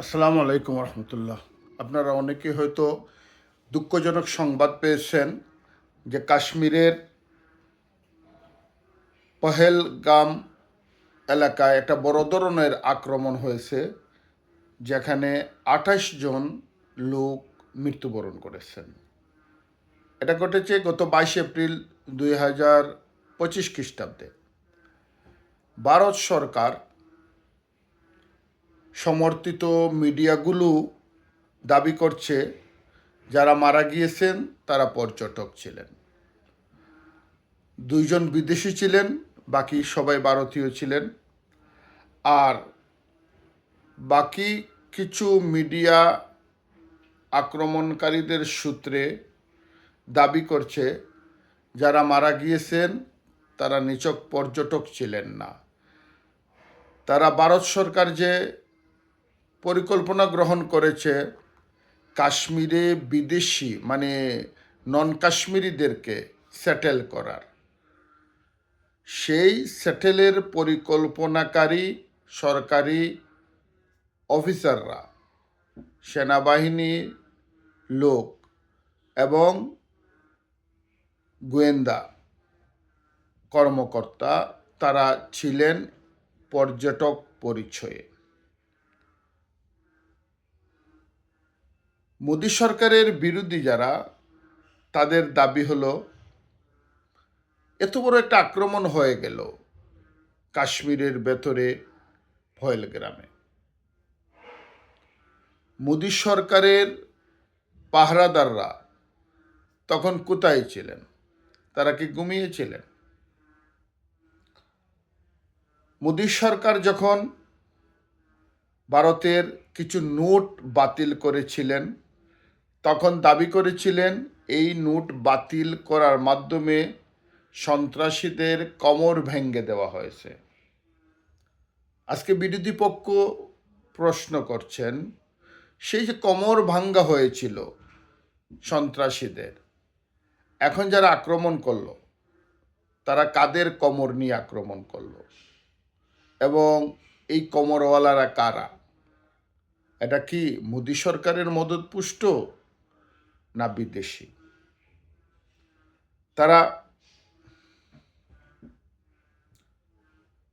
আসসালামু আলাইকুম রহমতুল্লাহ। আপনারা অনেকে হয়তো দুঃখজনক সংবাদ পেয়েছেন যে কাশ্মীরের পহেলগাম এলাকায় একটা বড় ধরনের আক্রমণ হয়েছে, যেখানে আঠাশ জন লোক মৃত্যুবরণ করেছেন। এটা ঘটেছে গত বাইশ এপ্রিল দুই হাজার পঁচিশ খ্রিস্টাব্দে। ভারত সরকার সমর্থিত মিডিয়াগুলো দাবি করছে, যারা মারা গিয়েছেন, তারা পর্যটক ছিলেন। দুইজন বিদেশি ছিলেন, বাকি সবাই ভারতীয় ছিলেন। আর বাকি কিছু মিডিয়া আক্রমণকারীদের সূত্রে দাবি করছে, যারা মারা গিয়েছেন, তারা নিচক পর্যটক ছিলেন না। তারা ভারত সরকার যে পরিকল্পনা গ্রহণ করেছে কাশ্মীরে বিদেশি মানে নন কাশ্মীরিদেরকে সেটেল করার। সেই সেটেলের পরিকল্পনাকারী সরকারি অফিসাররা সেনাবাহিনী লোক এবং গোয়েন্দা কর্মকর্তা, তারা ছিলেন পর্যটক পরিচয়ে। মোদী সরকারের বিরোধী যারা, তাদের দাবি হলো, এত বড় একটা আক্রমণ হয়ে গেল কাশ্মীরের ভেতরে ভয়েল গ্রামে। মোদী সরকারের পাহারাদাররা তখন কোথায় ছিলেন? তারা কি ঘুমিয়েছিলেন মোদী সরকার যখন ভারতের কিছু নোট বাতিল করেছিলেন তখন দাবি করেছিলেন, এই নোট বাতিল করার মাধ্যমে সন্ত্রাসীদের কমর ভেঙ্গে দেওয়া হয়েছে। আজকে বিরোধী পক্ষ প্রশ্ন করছেন, সেই যে কমর ভাঙ্গা হয়েছিল সন্ত্রাসীদের, এখন যারা আক্রমণ করল, তারা কাদের কমর নিয়ে আক্রমণ করল? এবং এই কমরওয়ালারা কারা? এটা কি মোদী সরকারের মদত পুষ্ট না বিদেশি। তারা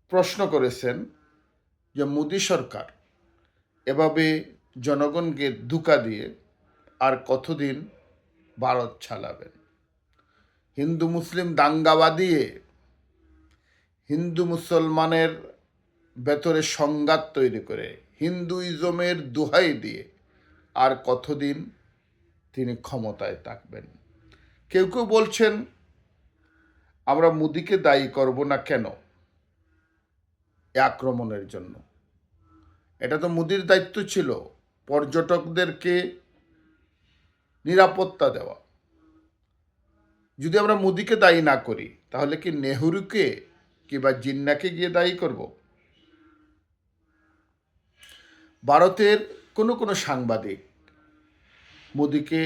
প্রশ্ন করেছেন যে মোদী সরকার এভাবে জনগণকে ধোকা দিয়ে আর কতদিন ভারত চালাবেন? হিন্দু, মুসলিম দাঙ্গা দিয়ে হিন্দু মুসলমানের ভেতরে সংঘাত তৈরি করে হিন্দুইজমের দোহাই দিয়ে আর কতদিন তিনি ক্ষমতায় থাকবেন। কেউ কেউ বলছেন, আমরা মোদিকে দায়ী করব না কেন? আক্রমণের জন্য। এটা তো মোদির দায়িত্ব ছিল, পর্যটকদেরকে নিরাপত্তা দেওয়া। যদি আমরা মোদিকে দায়ী না করি, তাহলে কি নেহরুকে কিংবা জিন্নাকে গিয়ে দায়ী করব? ভারতের কোনো কোনো সাংবাদিক মোদিকে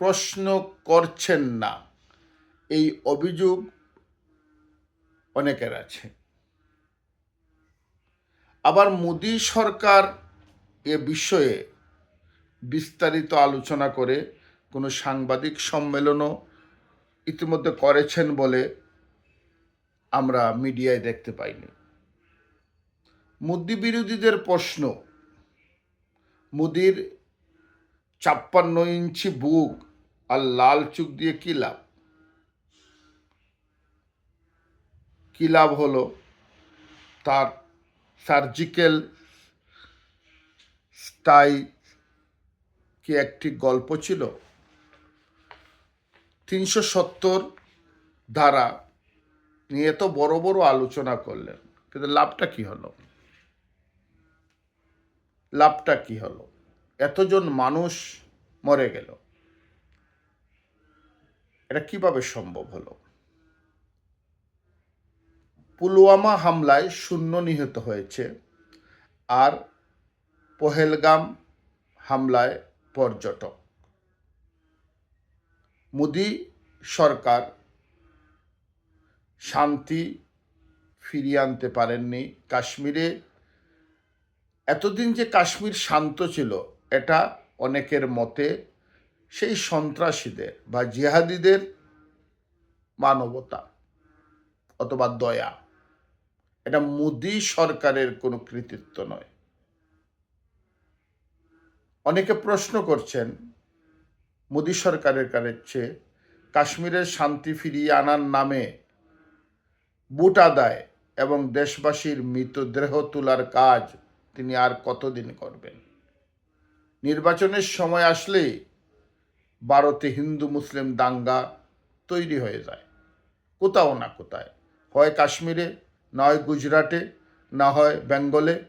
প্রশ্ন করছেন না। এই অভিযোগ অনেকের আছে। আবার মোদি সরকার এ বিষয়ে বিস্তারিত আলোচনা করে কোনো সাংবাদিক সম্মেলনও ইতিমধ্যে করেছেন বলে আমরা মিডিয়ায় দেখতে পাইনি। মোদি বিরোধীদের প্রশ্ন, মোদির ছাপ্পান্ন ইঞ্চি বুক আর লাল চুক দিয়ে কী লাভ? কী লাভ হলো? তার সার্জিক্যাল স্টাই কি একটি গল্প ছিল? তিনশো সত্তর ধারা নিয়ে তো বড় বড় আলোচনা করলেন। কিন্তু লাভটা কি হলো? লাভটা কি হলো? এতজন মানুষ মরে গেল। এটা কীভাবে সম্ভব হলো? পুলওয়ামা হামলায় শূন্য নিহত হয়েছে আর পহেলগাম হামলায় পর্যটক। মোদি সরকার শান্তি ফিরিয়ে আনতে পারেননি। কাশ্মীরে এতদিন যে কাশ্মীর শান্ত ছিল এটা অনেকের মতে সেই সন্ত্রাসীদের বা জিহাদিদের মানবতা অথবা দয়া। এটা মোদি সরকারের কোনো কৃতিত্ব নয়। অনেকে প্রশ্ন করছেন, মোদি সরকারের কাছে কাশ্মীরের শান্তি ফিরিয়ে আনার নামে বুট আদায় এবং দেশবাসীর মৃতদেহ তোলার কাজ তিনি আর কতদিন করবেন? নির্বাচনের সময় আসলেই ভারতে হিন্দু, মুসলিম দাঙ্গা তৈরি হয়ে যায়। কোথাও না কোথায়। হয় কাশ্মীরে, না হয় গুজরাটে, না হয় বেঙ্গলে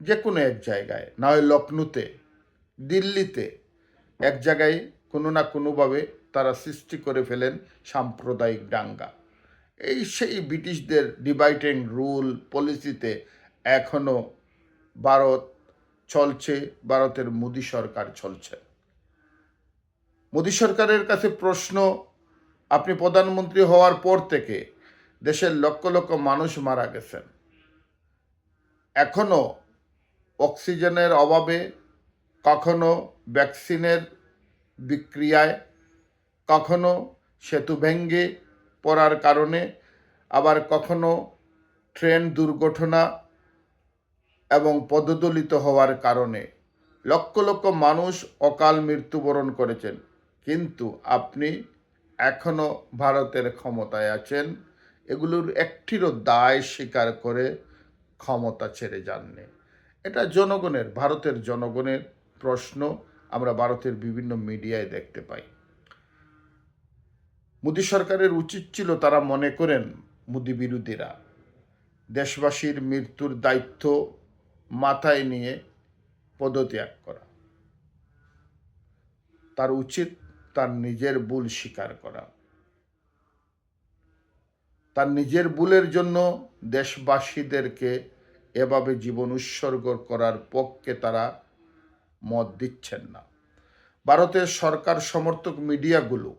যে কোনো এক জায়গায়, না হয় লখনৌতে দিল্লিতে, এক জায়গায় কোনো না কোনোভাবে তারা সৃষ্টি করে ফেলেন সাম্প্রদায়িক দাঙ্গা। এই সেই ব্রিটিশদের ডিভাইডিং রুল পলিসিতে এখনও ভারত চলছে, ভারতের মোদী সরকার চলছে। মোদী সরকারের কাছে প্রশ্ন, আপনি প্রধানমন্ত্রী হওয়ার পর থেকে দেশের লক্ষ লক্ষ মানুষ মারা গেছেন। এখনও অক্সিজেনের অভাবে, কখনো ভ্যাকসিনের বিক্রিয়ায়, কখনো সেতু ভেঙ্গে পড়ার কারণে, আবার কখনো ট্রেন দুর্ঘটনা এবং পদদলিত হওয়ার কারণে লক্ষ লক্ষ মানুষ অকাল মৃত্যুবরণ করেছেন। কিন্তু আপনি এখনও ভারতের ক্ষমতায় আছেন। এগুলোর একটিরও দায় স্বীকার করে ক্ষমতা ছেড়ে যাননি। এটা জনগণের, ভারতের জনগণের প্রশ্ন আমরা ভারতের বিভিন্ন মিডিয়ায় দেখতে পাই। মোদী সরকারের উচিত ছিল তারা মনে করেন, মোদী বিরোধীরা। দেশবাসীর মৃত্যুর দায়িত্ব মাথায় নিয়ে পদত্যাগ করা। তার উচিত তার নিজের ভুল স্বীকার করা। তার নিজের ভুলের জন্য দেশবাসীদেরকে এভাবে জীবন উৎসর্গ করার পক্ষে তারা মত দিচ্ছেন না। ভারতের সরকার সমর্থক মিডিয়াগুলো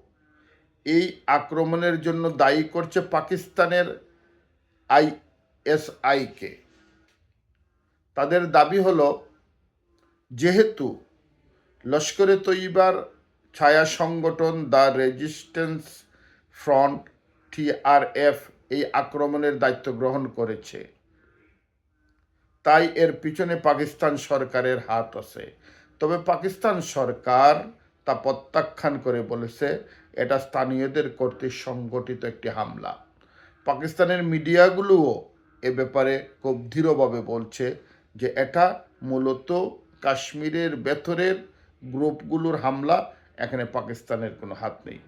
এই আক্রমণের জন্য দায়ী করছে পাকিস্তানের আইএসআইকে। তাদের দাবি হলো, যেহেতু লস্করে তৈবার ছায়া সংগঠন দ্য রেজিস্ট্যান্স ফ্রন্ট টিআরএফ এই আক্রমণের দায়িত্ব গ্রহণ করেছে, তাই এর পিছনে পাকিস্তান সরকারের হাত আছে। তবে পাকিস্তান সরকার তা প্রত্যাখ্যান করে বলেছে, এটা স্থানীয়দের কর্তৃক সংগঠিত একটি হামলা। পাকিস্তানের মিডিয়াগুলোও এ ব্যাপারে খুব দৃঢ়ভাবে বলছে যে এটা মূলত কাশ্মীরের ভেতরের গ্রুপগুলোর হামলা, এখানে পাকিস্তানের কোনো হাত নেই।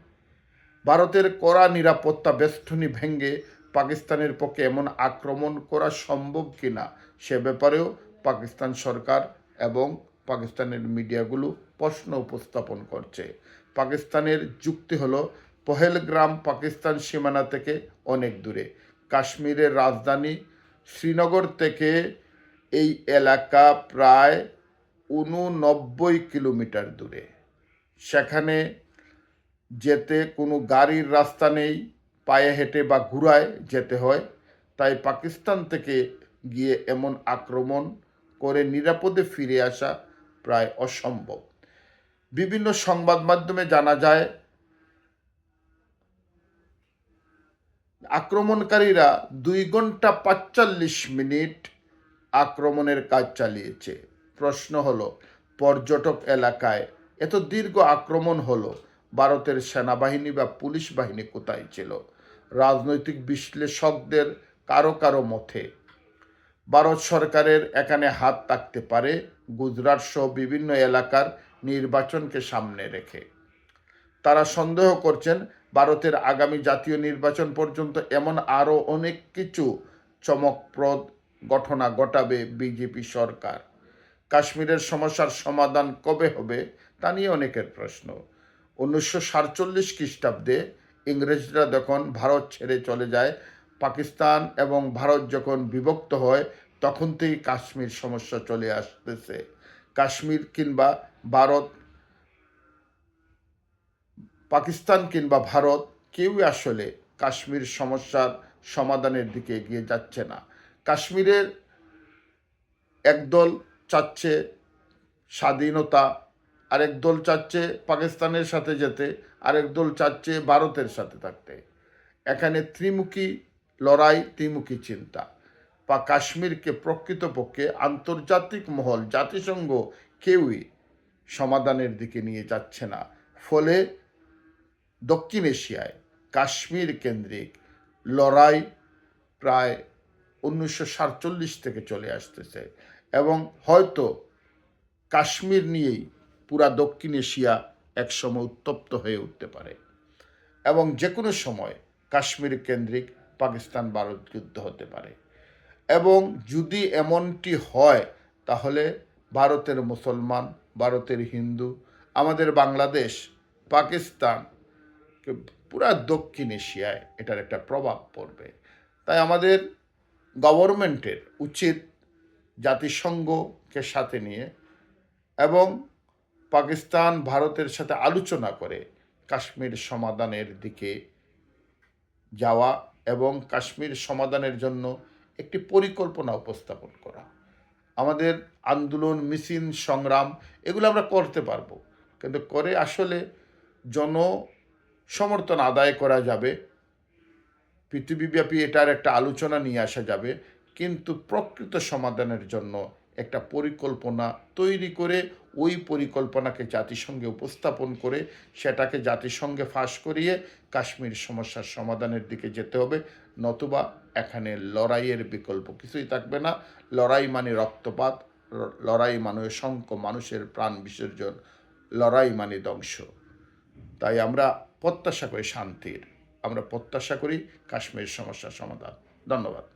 ভারতের কড়া নিরাপত্তা বেষ্টনী ভেঙে পাকিস্তানের পক্ষে এমন আক্রমণ করা সম্ভব কিনা সে ব্যাপারেও পাকিস্তান সরকার এবং পাকিস্তানের মিডিয়াগুলো প্রশ্ন উপস্থাপন করছে। পাকিস্তানের যুক্তি হলো, পহেলগ্রাম পাকিস্তান সীমানা থেকে অনেক দূরে। কাশ্মীরের রাজধানী শ্রীনগর থেকে এই এলাকা প্রায় উননব্বই কিলোমিটার দূরে। সেখানে যেতে কোনো গাড়ির রাস্তা নেই, পায়ে হেঁটে বা ঘুরায় যেতে হয়। তাই পাকিস্তান থেকে গিয়ে এমন আক্রমণ করে নিরাপদে ফিরে আসা প্রায় অসম্ভব। বিভিন্ন সংবাদ মাধ্যমে জানা যায়, আক্রমণকারীরা দুই ঘণ্টা পাঁচচল্লিশ মিনিট আক্রমণের কাজ চালিয়েছে। প্রশ্ন হলো, পর্যটক এলাকায় এত দীর্ঘ আক্রমণ হলো, ভারতের সেনাবাহিনী বা পুলিশ বাহিনী কোথায় ছিল? রাজনৈতিক বিশ্লেষকদের কারও কারও মতে, ভারত সরকারের এখানে হাত থাকতে পারে গুজরাট সহ বিভিন্ন এলাকার নির্বাচনকে সামনে রেখে। তারা সন্দেহ করছেন, ভারতের আগামী জাতীয় নির্বাচন পর্যন্ত এমন আরও অনেক কিছু চমকপ্রদ ঘটনা ঘটাবে বিজেপি সরকার। কাশ্মীরের সমস্যার সমাধান কবে হবে তা নিয়ে অনেকের প্রশ্ন। উনিশশো সাতচল্লিশ খ্রিস্টাব্দে ইংরেজরা যখন ভারত ছেড়ে চলে যায়, পাকিস্তান এবং ভারত যখন বিভক্ত হয়, তখন থেকেই কাশ্মীর সমস্যা চলে আসতেছে। কাশ্মীর কিংবা ভারত, পাকিস্তান কিংবা ভারত কেউই আসলে কাশ্মীর সমস্যার সমাধানের দিকে এগিয়ে যাচ্ছে না। কাশ্মীরের একদল চাচ্ছে স্বাধীনতা, আরেক দল চাচ্ছে পাকিস্তানের সাথে যেতে, আরেক দল চাচ্ছে ভারতের সাথে থাকতে। এখানে ত্রিমুখী লড়াই, ত্রিমুখী চিন্তা। বা কাশ্মীরকে প্রকৃতপক্ষে আন্তর্জাতিক মহল, জাতিসংঘ কেউই সমাধানের দিকে নিয়ে যাচ্ছে না। ফলে দক্ষিণ এশিয়ায় কাশ্মীর কেন্দ্রিক লড়াই প্রায় উনিশশো সাতচল্লিশ থেকে চলে আসতেছে। এবং হয়তো কাশ্মীর নিয়েই পুরা দক্ষিণ এশিয়া একসময় উত্তপ্ত হয়ে উঠতে পারে। এবং যে কোনো সময় কাশ্মীর কেন্দ্রিক পাকিস্তান ভারত যুদ্ধ হতে পারে। এবং যদি এমনটি হয়, তাহলে ভারতের মুসলমান, ভারতের হিন্দু, আমাদের বাংলাদেশ, পাকিস্তান, পুরা দক্ষিণ এশিয়ায় এটার একটা প্রভাব পড়বে। তাই আমাদের গভর্নমেন্টের উচিত জাতিসংঘকে সাথে নিয়ে এবং পাকিস্তান ভারতের সাথে আলোচনা করে কাশ্মীর সমাধানের দিকে যাওয়া এবং কাশ্মীর সমাধানের জন্য একটি পরিকল্পনা উপস্থাপন করা। আমাদের আন্দোলন, মিছিল, সংগ্রাম এগুলো আমরা করতে পারব। কিন্তু করে আসলে জন সমর্থন আদায় করা যাবে পৃথিবীব্যাপী এটার একটা আলোচনা নিয়ে আসা যাবে, কিন্তু প্রকৃত সমাধানের জন্য একটা পরিকল্পনা তৈরি করে ওই পরিকল্পনাকে জাতিসংঘে উপস্থাপন করে সেটাকে জাতিসংঘে ফাঁস করিয়ে কাশ্মীর সমস্যার সমাধানের দিকে যেতে হবে। নতুবা এখানে লড়াইয়ের বিকল্প কিছুই থাকবে না। লড়াই মানে রক্তপাত, লড়াই মানে অসংখ্য মানুষের প্রাণ বিসর্জন, লড়াই মানে ধ্বংস। তাই আমরা প্রত্যাশা করি শান্তির। আমরা প্রত্যাশা করি কাশ্মীর সমস্যার সমাধান। ধন্যবাদ।